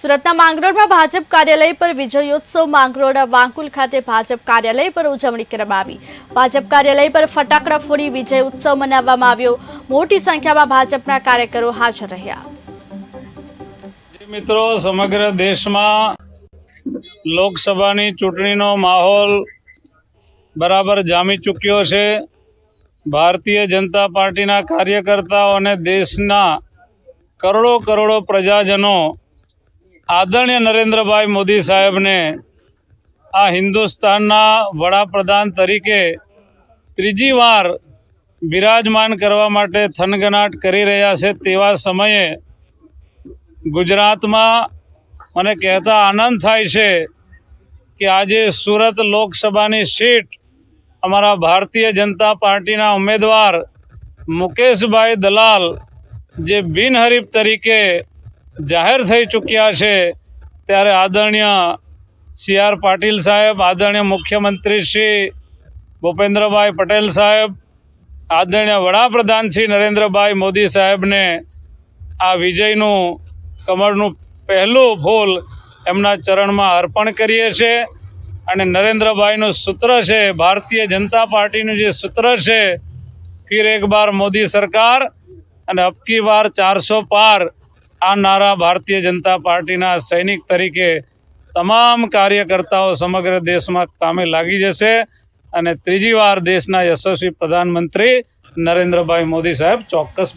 સુરતના માંગરોળમાં ભાજપ કાર્યાલય પર વિજયોત્સવ માંગરોળ વાંકુલ ખાતે ભાજપ કાર્યાલય પર ઉજવણી કરવામાં આવી. ભાજપ કાર્યાલય પર ફટાકડા ફોડી વિજય ઉત્સવ મનાવવામાં આવ્યો. મોટી સંખ્યામાં ભાજપના કાર્યકરો હાજર રહ્યા. મિત્રો, સમગ્ર દેશમાં લોકસભાની ચૂંટણીનો માહોલ બરાબર જામી ચૂક્યો છે. ભારતીય જનતા પાર્ટીના કાર્યકર્તાઓ અને દેશના કરોડો કરોડો પ્રજાજનો આદરણીય નરેન્દ્રભાઈ મોદી સાહેબને આ હિન્દુસ્તાનના વડાપ્રધાન તરીકે ત્રીજી વાર બિરાજમાન કરવા માટે થનગનાટ કરી રહ્યા છે તેવા સમયે ગુજરાતમાં મને કહેતા આનંદ થાય છે કે આજે સુરત લોકસભાની સીટ અમારા ભારતીય જનતા પાર્ટીના ઉમેદવાર મુકેશભાઈ દલાલ જે બિનહરીફ તરીકે જાહેર થઈ ચૂક્યા છે, ત્યારે આદરણીય સી આર પાટીલ સાહેબ, આદરણીય મુખ્યમંત્રી શ્રી ભૂપેન્દ્રભાઈ પટેલ સાહેબ, આદરણીય વડાપ્રધાન શ્રી નરેન્દ્રભાઈ મોદી સાહેબને આ વિજયનું કમળનું પહેલું ફૂલ એમના ચરણમાં અર્પણ કરીએ છીએ. અને નરેન્દ્રભાઈનું સૂત્ર છે, ભારતીય જનતા પાર્ટીનું જે સૂત્ર છે, ફિર એક બાર મોદી સરકાર અને અબકી બાર ચારસો પાર આ નારા ભારતીય જનતા પાર્ટીના સૈનિક તરીકે તમામ કાર્યકર્તાઓ સમગ્ર દેશમાં કામે લાગી જશે. અને ત્રીજી વાર દેશના યશસ્વી પ્રધાનમંત્રી નરેન્દ્રભાઈ મોદી સાહેબ ચોક્કસ